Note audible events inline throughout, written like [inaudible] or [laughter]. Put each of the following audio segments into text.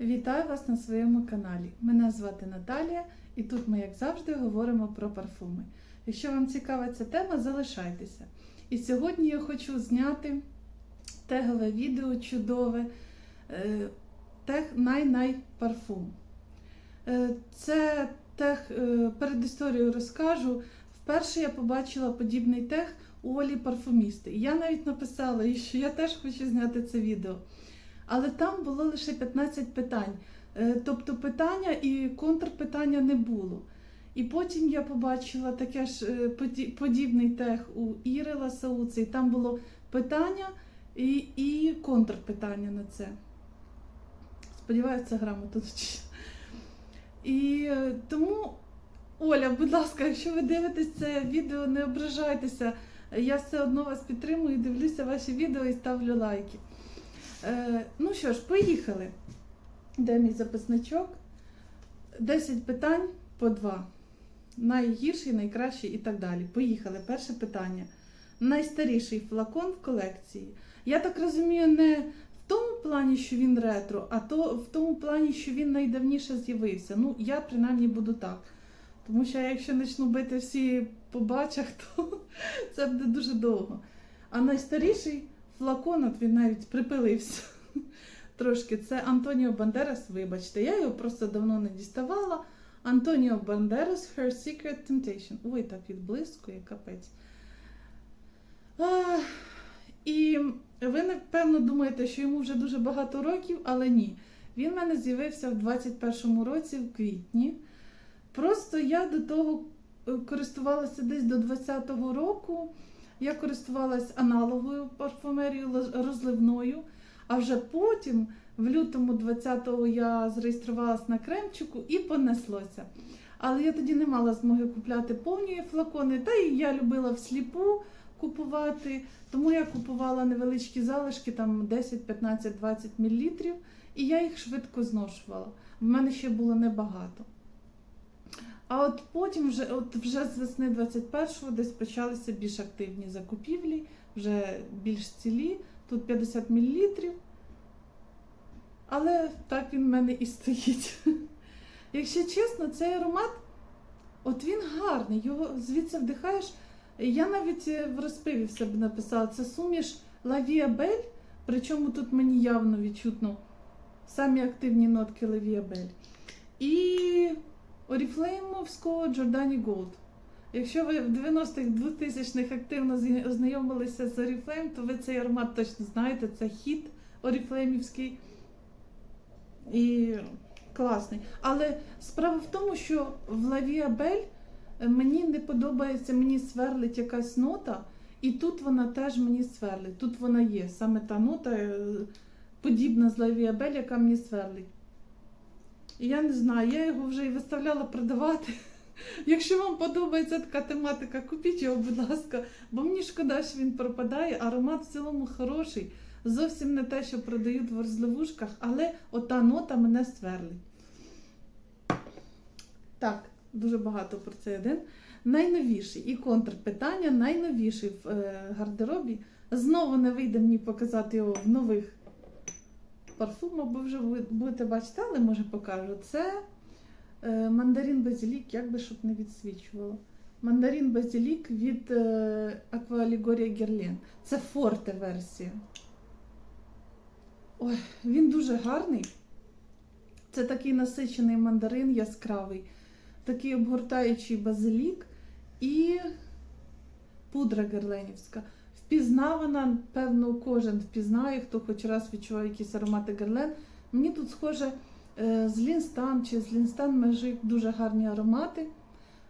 Вітаю вас на своєму каналі. Мене звати Наталія, і тут ми, як завжди, говоримо про парфуми. Якщо вам цікава ця тема, залишайтеся. І сьогодні я хочу зняти тегове відео чудове е, тег най-най парфум. Е, Це тег е, перед історією розкажу. Вперше я побачила подібний тег у Олі парфумісти. Я навіть написала, що я теж хочу зняти це відео. Але там було лише 15 питань. Е, Тобто питання і контрпитання не було. І потім я побачила таке ж е, подібний тег у Іри Ласауці, і там було питання і, і контрпитання на це. Сподіваюся, грамотно. І е, тому, Оля, будь ласка, якщо ви дивитесь це відео, не ображайтеся. Я все одно вас підтримую, дивлюся ваші відео і ставлю лайки. Е, ну що ж, поїхали. Де мій записничок? 10 питань по 2. Найгірший, найкращий і так далі. Поїхали. Перше питання. Найстаріший флакон в колекції. Я так розумію, не в тому плані, що він ретро, а то в тому плані, що він найдавніше з'явився. Ну, я принаймні буду так. Тому що якщо почну бити всі по бачах, [laughs] то це буде дуже довго. А найстаріший флакон, от він навіть припилився [laughs] трошки. Це Антоніо Бандерас, вибачте, я його просто давно не діставала. Антоніо Бандерас, Her Secret Temptation. Ой, так відблискує, капець. А, і ви, напевно, думаєте, що йому вже дуже багато років, але ні. Він в мене з'явився в 21-му році, в квітні. Просто я до того е, користувалася десь до 20-го року. Я користувалась аналоговою парфумерією розливною, а вже потім, в лютому 20-го, я зареєструвалась на кремчику і понеслося. Але я тоді не мала змоги купляти повні флакони, та і я любила всліпу купувати, тому я купувала невеличкі залишки, там 10, 15, 20 мл, і я їх швидко зношувала. В мене ще було небагато. А от потім, вже, от вже з весни 21-го, десь почалися більш активні закупівлі, вже більш цілі, тут 50 мл. Але так він в мене і стоїть. [laughs] Якщо чесно, цей аромат, от він гарний, його звідси вдихаєш. Я навіть е, в розпиві в себе написала, це суміш Belle, причому тут мені явно відчутно самі активні нотки Belle. І Оріфлеймовського Джордані Голд. Якщо ви в 90-х 2000-х активно ознайомилися з Oriflame, то ви цей аромат точно знаєте. Це хіт Оріфлеймівський. І класний. Але справа в тому, що в Лавія Бель мені не подобається, мені сверлить якась нота, і тут вона теж мені сверлить. Тут вона є. Саме та нота е, подібна з Лавія Бель, яка мені сверлить. І Я не знаю, я його вже і виставляла продавати. Якщо вам подобається така тематика, купіть його, будь ласка, бо мені шкода, що він пропадає. Аромат в цілому хороший. Зовсім не те, що продають в розливушках, але ота нота мене сверлить. Так, дуже багато про це один. Найновіший і контрпитання, найновіший в е, гардеробі. Знову не вийде мені показати його в нових парфумах, бо вже будете бачити, але може покажу. Це е, мандарин базилік, як би щоб не відсвічувало. Мандарин базилік від е, Аквалігорія Герлен. Це форте версія. Ой, він дуже гарний. Це такий насичений мандарин яскравий, такий обгортаючий базилік і пудра герленівська. Впізнавана, певно, кожен впізнає, хто хоч раз відчуває якісь аромати герлен. Мені тут схоже е, з Лінстан чи з Лінстан межик дуже гарні аромати.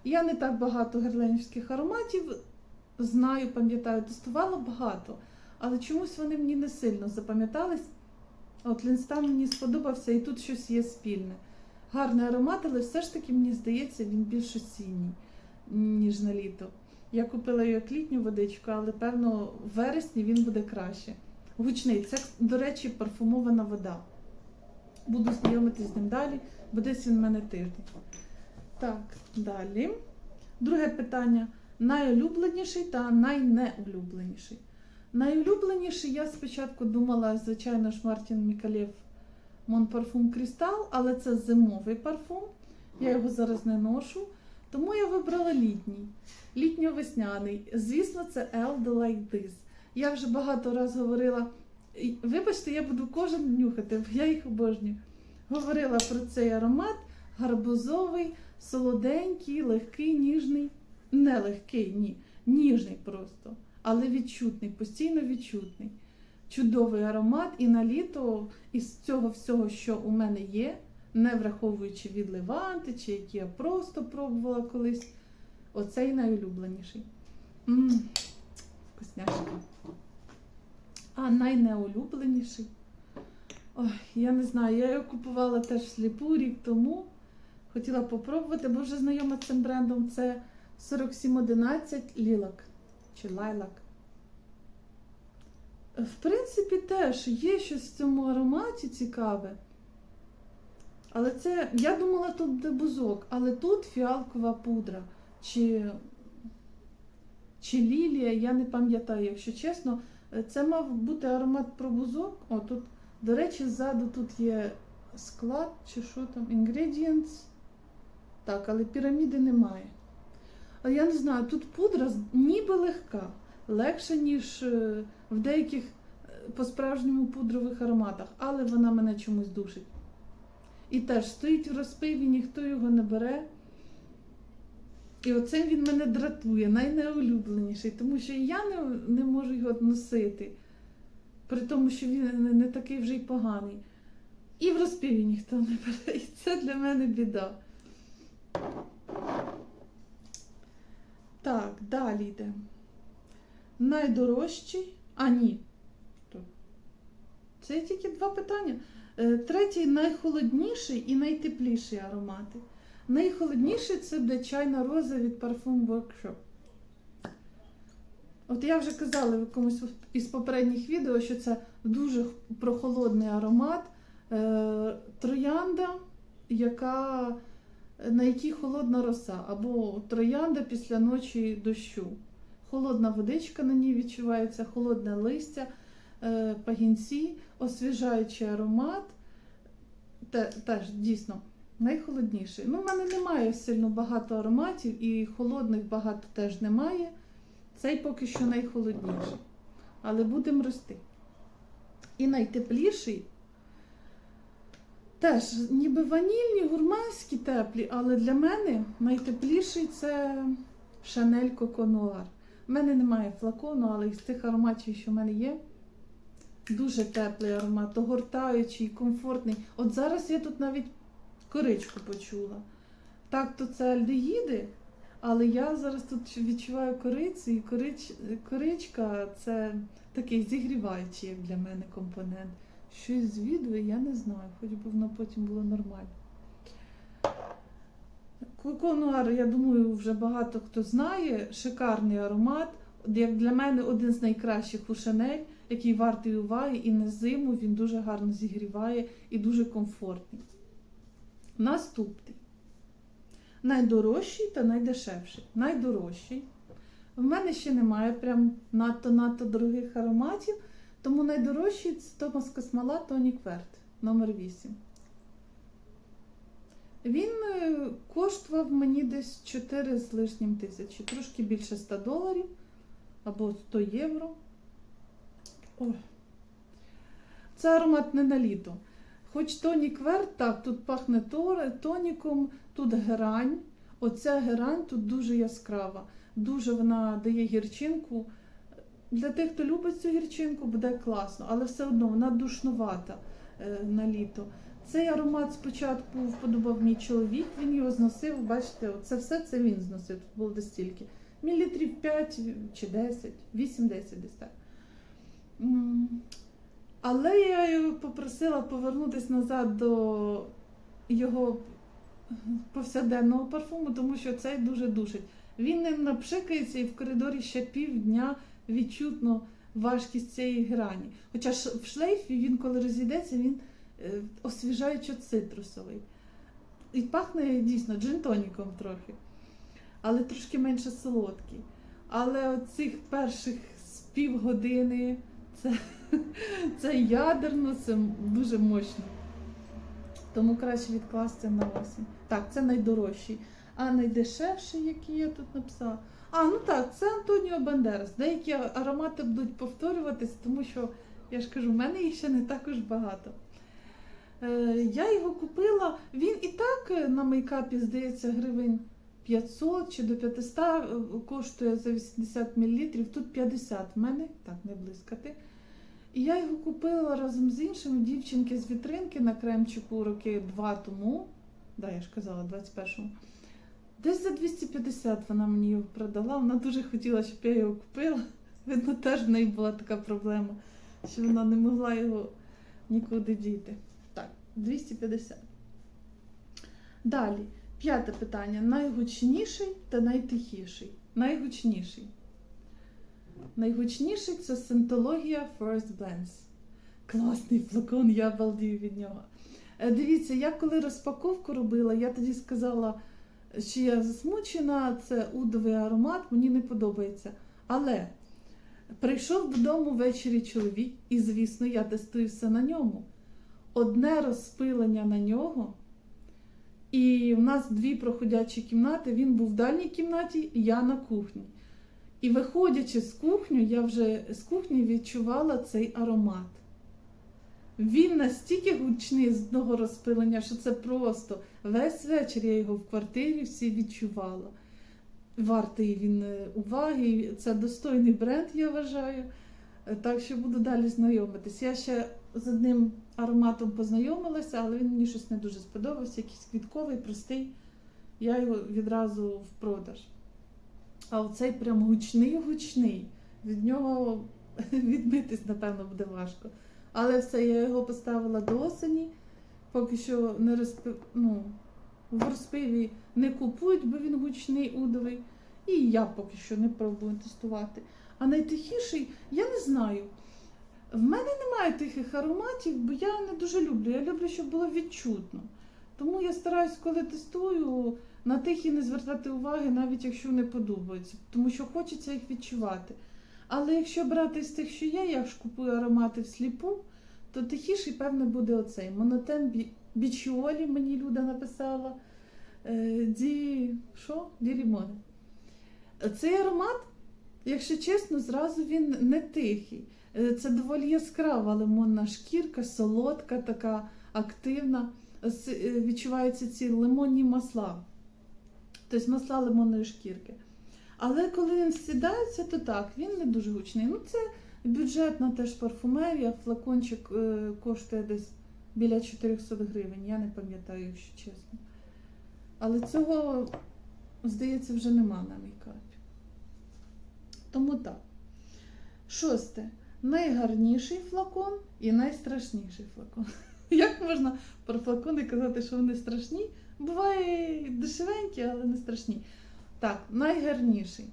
Я не так багато герленівських ароматів знаю, пам'ятаю, тестувала багато, але чомусь вони мені не сильно запам'ятались. От Лінстан мені сподобався, і тут щось є спільне. Гарний аромат, але все ж таки, мені здається, він більш осінній, ніж на літо. Я купила як літню водичку, але певно в вересні він буде краще. Гучний. Це, до речі, парфумована вода. Буду знайомитись з ним далі, бо десь він в мене тиждень. Так, далі. Друге питання: найулюбленіший та найнеулюбленіший. Найулюбленіший я спочатку думала, звичайно ж, Мартін Мікалєв Parfum Crystal, але це зимовий парфум. Я його зараз не ношу. Тому я вибрала літній, літньо-весняний. Звісно, це Elde Like This. Я вже багато разів говорила. Вибачте, я буду кожен нюхати, бо я їх обожнюю. Говорила про цей аромат гарбузовий, солоденький, легкий, ніжний. Не легкий, ні. Ніжний просто, але відчутний, постійно відчутний. Чудовий аромат, і на літо із цього всього, що у мене є, не враховуючи від Леванти, чи які я просто пробувала колись. Оцей найулюбленіший. Мм, вкусняшка. А найнеулюбленіший. Ой, я не знаю, я його купувала теж всліпу рік тому. Хотіла попробувати, бо вже знайома цим брендом. Це 4711 лілак чи лайлак. В принципі, теж є щось в цьому ароматі цікаве. Але це, я думала, тут бузок, але тут фіалкова пудра чи, чи лілія, я не пам'ятаю, якщо чесно. Це мав бути аромат про бузок. О, тут, до речі, ззаду тут є склад чи що там, ingredients. Так, але піраміди немає. Але я не знаю, тут пудра ніби легка, легша, ніж е, в деяких е, по-справжньому пудрових ароматах, але вона мене чомусь душить. І теж стоїть в розпиві, ніхто його не бере. І оцим він мене дратує, найнеулюбленіший, тому що я не, не можу його носити, при тому, що він не, не такий вже й поганий. І в розпіві ніхто не бере. І це для мене біда. Так, далі йде. Найдорожчий. А, ні. Це тільки два питання. Е, Третій найхолодніший і найтепліший аромати. Найхолодніший це буде чайна роза від Parfum Workshop. От я вже казала в якомусь із попередніх відео, що це дуже прохолодний аромат. Е, троянда, яка, на якій холодна роса, або троянда після ночі дощу. Холодна водичка на ній відчувається, холодне листя, е, пагінці, освіжаючий аромат. Те, теж дійсно найхолодніший. Ну, в мене немає сильно багато ароматів, і холодних багато теж немає. Цей поки що найхолодніший. Але будемо рости. І найтепліший. Теж ніби ванільні, гурманські теплі, але для мене найтепліший це Шанель Коконуар. У мене немає флакону, але із тих ароматів, що в мене є, дуже теплий аромат, огортаючий, комфортний. От зараз я тут навіть коричку почула. Так, то це альдегіди, але я зараз тут відчуваю корицю, і корич, коричка це такий зігріваючий, як для мене компонент. Щось звідує, я не знаю, хоч би воно потім було нормально. Коконуар, я думаю, вже багато хто знає. Шикарний аромат. Як для мене один з найкращих у Шанель, який вартий уваги, і на зиму він дуже гарно зігріває і дуже комфортний. Наступний. Найдорожчий та найдешевший. Найдорожчий. В мене ще немає прям надто-надто дорогих ароматів, тому найдорожчий це Томас Космола Тонік Верт номер 8 Він е, коштував мені десь 4 з лишнім тисячі, трошки більше 100 доларів або 100 євро. Ой. Це аромат не на літо. Хоч тонік так, тут пахне тоніком, тут герань. Оця герань тут дуже яскрава. Дуже вона дає гірчинку. Для тих, хто любить цю гірчинку, буде класно, але все одно вона душнувата е, на літо. Цей аромат спочатку вподобав мій чоловік, він його зносив. Бачите, це все це він зносив. Тут було десь стільки. Мілітрів 5 чи 10, 8-10 десь так. Але я його попросила повернутися назад до його повсякденного парфуму, тому що цей дуже душить. Він не напшикається і в коридорі ще півдня відчутно важкість цієї грані. Хоча в шлейфі він, коли розійдеться, він е, освіжаючо цитрусовий. І пахне дійсно джин-тоніком трохи, але трошки менше солодкий. Але оцих перших з півгодини це, [laughs] це ядерно, це дуже мощно. Тому краще відкласти на осінь. Так, це найдорожчий. А найдешевший, який я тут написала. А, ну так, це Антоніо Бандерас. Деякі аромати будуть повторюватись, тому що, я ж кажу, в мене їх ще не також багато. Е, я його купила. Він і так е, на мейкапі, здається, гривень 500 чи до 500 е, коштує за 80 мл. Тут 50 в мене, так, не блискати. І я його купила разом з іншим дівчинки з вітринки на кремчику роки два тому. Да, я ж казала, 21-му. Десь за 250 вона мені його продала. Вона дуже хотіла, щоб я його купила. Видно, теж в неї була така проблема, що вона не могла його нікуди діти. Так, 250. Далі, п'яте питання. Найгучніший та найтихіший. Найгучніший. Найгучніший це синтологія First Blends. Класний флакон, я балдію від нього. Е, Дивіться, я коли розпаковку робила, я тоді сказала, що я засмучена, це удовий аромат, мені не подобається. Але прийшов додому ввечері чоловік, і, звісно, я тестую все на ньому. Одне розпилення на нього. І в нас дві проходячі кімнати. Він був в дальній кімнаті, я на кухні. І виходячи з кухню, я вже з кухні відчувала цей аромат. Він настільки гучний з одного розпилення, що це просто весь вечір я його в квартирі всі відчувала. Вартий він е, уваги, це достойний бренд, я вважаю. Так що буду далі знайомитись. Я ще з одним ароматом познайомилася, але він мені щось не дуже сподобався, якийсь квітковий, простий. Я його відразу в продаж. А оцей прям гучний-гучний. Від нього [laughs] відмитись, напевно, буде важко. Але все, я його поставила до осені. Поки що не розпи... ну, в розпиві не купують, бо він гучний, удовий. І я поки що не пробую тестувати. А найтихіший, я не знаю. В мене немає тихих ароматів, бо я не дуже люблю. Я люблю, щоб було відчутно. Тому я стараюсь, коли тестую, на тихі не звертати уваги, навіть якщо не подобаються, тому що хочеться їх відчувати. Але якщо брати з тих, що є, я ж купую аромати всліпу, то тихіший, певне, буде оцей. Монотен бі... Бічіолі мені Люда написала. Е, Ді. Що? Ді Рімоне. Цей аромат, якщо чесно, зразу він не тихий. Е, Це доволі яскрава лимонна шкірка, солодка, така активна. Е, Відчуваються ці лимонні масла. Тобто масла лимонної шкірки. Але коли він сідається, то так, він не дуже гучний. Ну, це бюджетна теж парфумерія, флакончик е, коштує десь біля 400 гривень, я не пам'ятаю, якщо чесно. Але цього, здається, вже нема на мейкапі. Тому так. Шосте. Найгарніший флакон і найстрашніший флакон. [laughs] Як можна про флакони казати, що вони страшні? Буває дешевенькі, але не страшні. Так, найгарніший.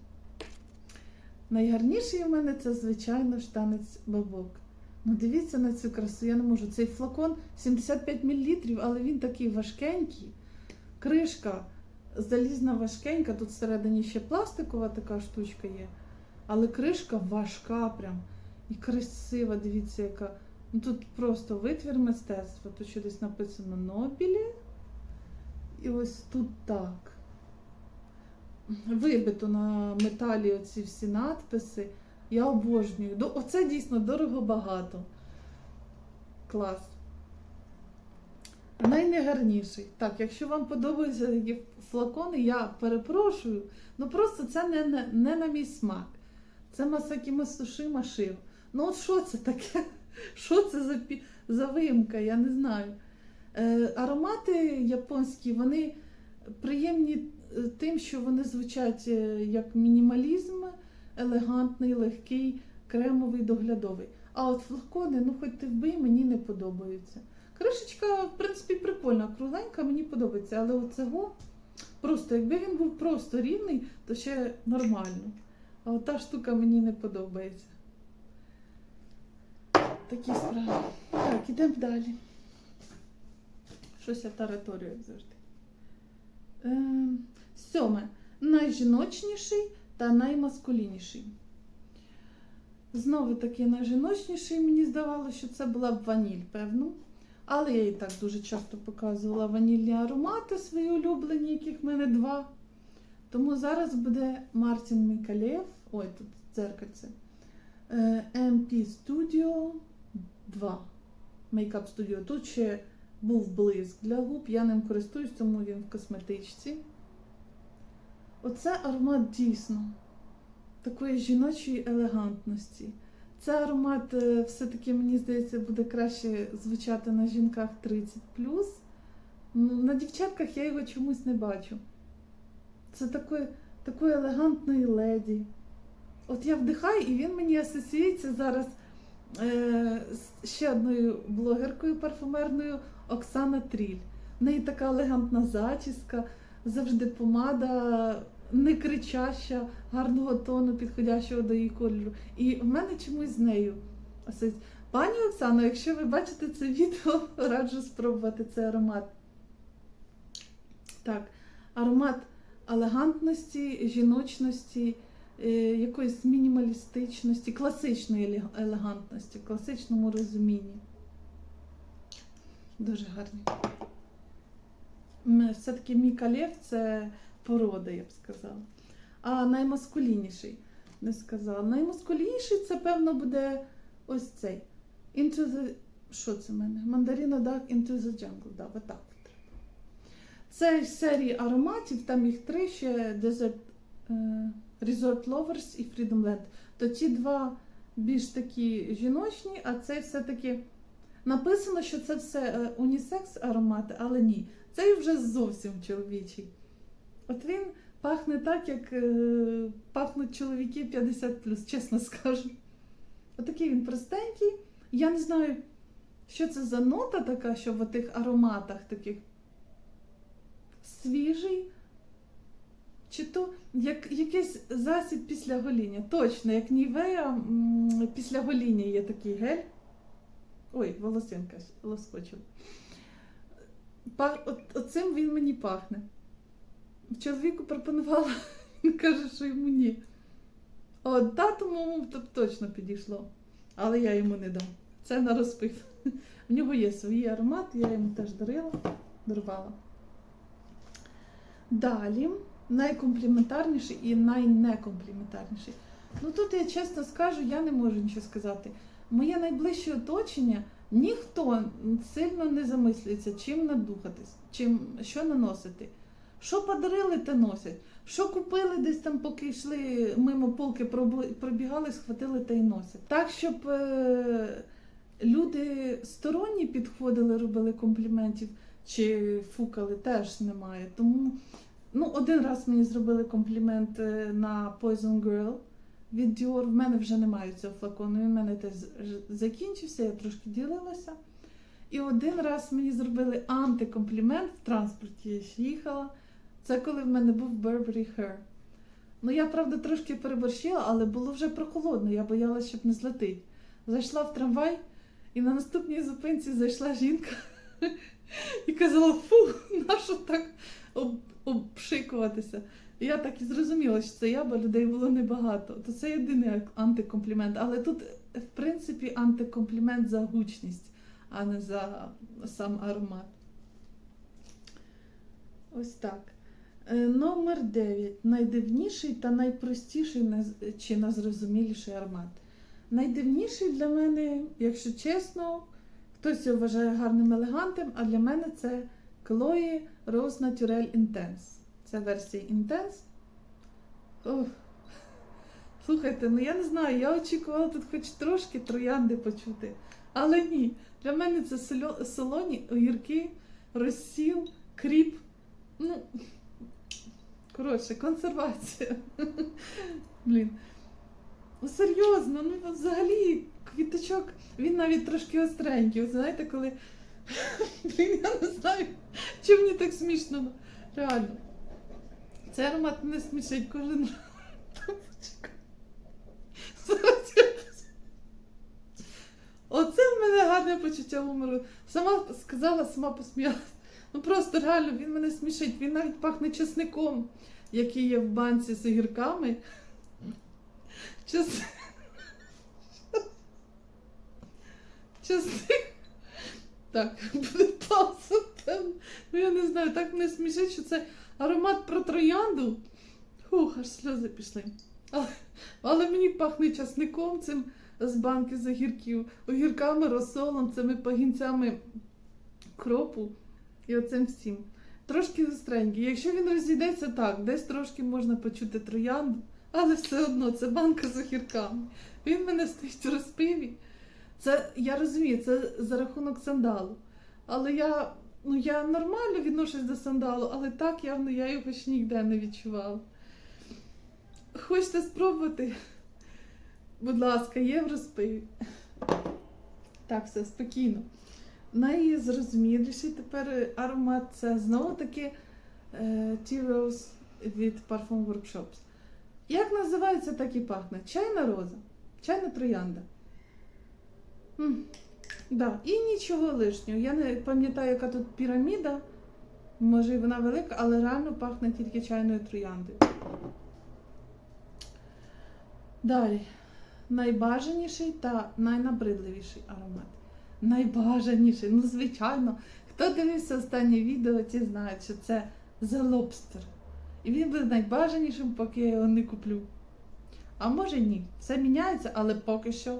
Найгарніший у мене це, звичайно, ж танець бабок. Ну, дивіться на цю красу, я не можу. Цей флакон 75 мл, але він такий важкенький. Кришка залізна важкенька, тут всередині ще пластикова така штучка є. Але кришка важка прям. І красива, дивіться, яка. Ну тут просто витвір мистецтва. Тут ще десь написано Нобілі. І ось тут так. Вибито на металі оці всі надписи. Я обожнюю. Оце дійсно дорого багато. Клас. Найнегарніший. Так, якщо вам подобаються такі флакони, я перепрошую. Ну просто це не, на- не на мій смак. Це Масакі Масуши Машив. Ну от що це таке? [laughs] Що це за, за виїмка? Я не знаю. Е, аромати японські, вони приємні е, тим, що вони звучать е, як мінімалізм, елегантний, легкий, кремовий, доглядовий. А от флакони, ну хоч ти вбий, мені не подобаються. Кришечка, в принципі, прикольна, кругленька, мені подобається, але оцього просто, якби він був просто рівний, то ще нормально. А от та штука мені не подобається. Такі справи. Так, ідемо далі. Щось я тараторію, завжди. Ем, сьоме. Найжіночніший та наймаскулінніший. Знову таки найжіночніший, мені здавалося, що це була б ваніль, певно. Але я і так дуже часто показувала ванільні аромати свої улюблені, яких в мене два. Тому зараз буде Мартін Мікалєв. Ой, тут дзеркальце. Е, MP Studio 2. Makeup Studio. Тут ще був блиск для губ. Я ним користуюсь, тому він в косметичці. Оце аромат дійсно такої жіночої елегантності. Це аромат е, все-таки, мені здається, буде краще звучати на жінках 30 Ну, На дівчатках я його чомусь не бачу. Це такої, такої елегантної леді. От я вдихаю, і він мені асоціюється зараз з ще одною блогеркою парфумерною Оксана Тріль. В неї така елегантна зачіска, завжди помада, не кричаща, гарного тону, підходящого до її кольору. І в мене чомусь з нею. Пані Оксано, якщо ви бачите це відео, [laughs] раджу спробувати цей аромат. Так, аромат елегантності, жіночності, е, якоїсь мінімалістичності, класичної елегантності, класичному розумінні. Дуже гарний. Все-таки мій калєв це порода, я б сказала. А наймаскулінніший не сказала. Наймаскулініший це, певно, буде ось цей. Into the... Що це в мене? Mandarina Dark Into the Jungle. Да, отак от. Це серії ароматів, там їх три ще Desert, е, Resort Lovers і Freedom Land. То ті два більш такі жіночні, а цей все-таки написано, що це все е, унісекс аромати, але ні. Цей вже зовсім чоловічий. От він пахне так, як е, пахнуть чоловіки 50 чесно скажу. Отакий він простенький. Я не знаю, що це за нота така, що в тих ароматах таких свіжий. Чи то як якийсь засіб після гоління. Точно, як Нівея після гоління є такий гель. Ой, волосинка ж лоскочила. Пах, от, оцим він мені пахне. Чоловіку пропонувала, [laughs] він каже, що йому ні. А от тату моєму б точно підійшло. Але я йому не дам. Це на розпив. [laughs] В нього є свій аромат, я йому теж дарила, дарувала. Далі найкомпліментарніший і найнекомпліментарніший. Ну тут я чесно скажу, я не можу нічого сказати. Моє найближче оточення ніхто сильно не замислюється, чим надухатись, чим, що наносити. Що подарили, те носять. Що купили десь там, поки йшли мимо полки, пробігали, схватили та й носять. Так, щоб е, люди сторонні підходили, робили компліментів чи фукали, теж немає. Тому ну, один раз мені зробили комплімент е, на Poison Girl від Dior. В мене вже немає цього флакону. Він в мене теж закінчився, я трошки ділилася. І один раз мені зробили антикомплімент в транспорті. Я ж їхала. Це коли в мене був Burberry Hair. Ну, я, правда, трошки переборщила, але було вже прохолодно, я боялася, щоб не злетить. Зайшла в трамвай, і на наступній зупинці зайшла жінка [laughs] і казала: фу, нащо так об, обшикуватися? Я так і зрозуміла, що це я, бо людей було небагато. То це єдиний антикомплімент. Але тут, в принципі, антикомплімент за гучність, а не за сам аромат. Ось так. Е, Номер 9. Найдивніший та найпростіший чи найзрозуміліший аромат. Найдивніший для мене, якщо чесно, хтось його вважає гарним елегантом, а для мене це Chloe Rose Naturel Intense. Це версія Intense. Ох. Слухайте, ну я не знаю, я очікувала тут хоч трошки троянди почути. Але ні. Для мене це солоні огірки, розсіл, кріп. Ну, коротше, консервація. Блін. Ну, серйозно, ну взагалі квіточок, він навіть трошки остренький. Знаєте, коли. [laughs] Блін, я не знаю, чи мені так смішно. Реально. Цей аромат мене смішить кожен раз. [laughs] Зараз я Оце в мене гарне почуття гумору. Сама сказала, сама посміялася. Ну просто реально він мене смішить. Він навіть пахне чесником, який є в банці з огірками. Час... [laughs] Часник. Так, [laughs] буде пауза. Там, ну я не знаю, так мене смішить, що це аромат про троянду. Ух, аж сльози пішли. Але, але мені пахне часником цим з банки з огірків, огірками, розсолом, цими пагінцями кропу і оцим всім. Трошки гостренький. Якщо він розійдеться так, десь трошки можна почути троянду, але все одно це банка з огірками. Він мене стоїть у розпиві. Це я розумію, це за рахунок сандалу. Але я, ну, я нормально відношусь до сандалу, але так явно я його ще ніде не відчувала. Хочете спробувати? Будь ласка, є в. Так, все спокійно. Найзрозуміліший тепер аромат це знову таки е, Tea Rose від Parfum Workshops. Як називається, так і пахне. Чайна роза, чайна троянда. М, Да. І нічого лишнього. Я не пам'ятаю, яка тут піраміда. Може і вона велика, але реально пахне тільки чайною трояндою. Далі. Найбажаніший та найнабридливіший аромат. Найбажаніший, ну звичайно. Хто дивився останнє відео, ті знають, що це The Lobster. І він буде найбажанішим, поки я його не куплю. А може ні. Все міняється, але поки що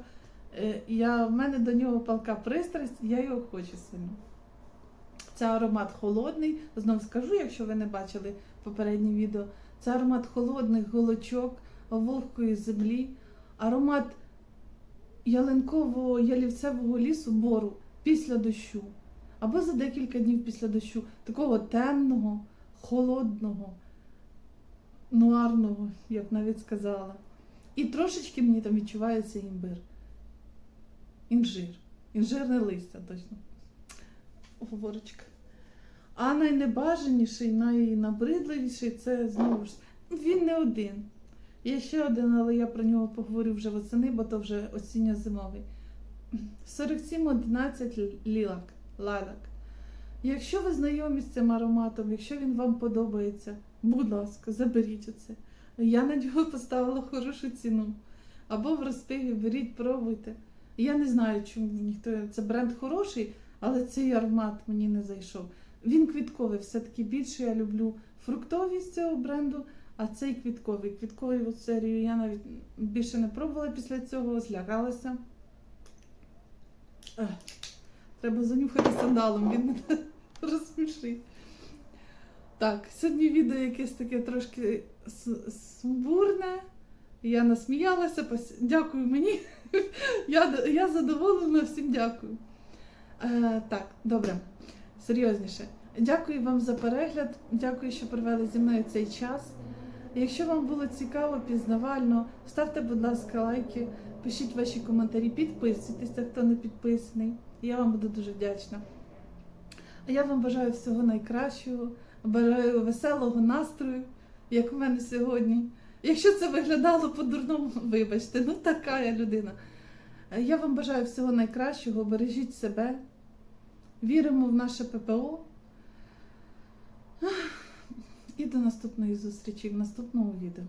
я, в мене до нього палка пристрасть, я його хочу сильно. Це аромат холодний. Знов скажу, якщо ви не бачили попереднє відео. Це аромат холодних голочок, вогкої землі, аромат ялинкового ялівцевого лісу бору після дощу. Або за декілька днів після дощу. Такого темного, холодного, нуарного, я б навіть сказала. І трошечки мені там відчувається імбир. Інжир. Інжирне листя, точно. Говорочка. А найнебажаніший, найнабридливіший це знову ж. Він не один. Є ще один, але я про нього поговорю вже восени, бо то вже осінньо-зимовий. 4711 лілак. Лалак. Якщо ви знайомі з цим ароматом, якщо він вам подобається, будь ласка, заберіть оце. Я на нього [laughs] поставила хорошу ціну. Або в розпиві беріть, пробуйте. Я не знаю, чому ніхто. Це бренд хороший, але цей аромат мені не зайшов. Він квітковий, все-таки більше я люблю фруктовість цього бренду, а цей квітковий. Квітковий серію я навіть більше не пробувала після цього, злягалася. Ех, Треба занюхати сандалом, він мене [laughs] розсмішить. Так, сьогодні відео якесь таке трошки с- сумбурне. Я насміялася, пос- дякую мені. [laughs] Я, я задоволена, всім дякую. Е, так, добре, серйозніше. Дякую вам за перегляд. Дякую, що провели зі мною цей час. Якщо вам було цікаво, пізнавально, ставте, будь ласка, лайки, пишіть ваші коментарі, підписуйтесь, хто не підписаний. Я вам буду дуже вдячна. А я вам бажаю всього найкращого, бажаю веселого настрою, як в мене сьогодні. Якщо це виглядало по-дурному, [laughs] вибачте, ну така я людина. Я вам бажаю всього найкращого, бережіть себе, віримо в наше ППО. І до наступної зустрічі в наступному відео.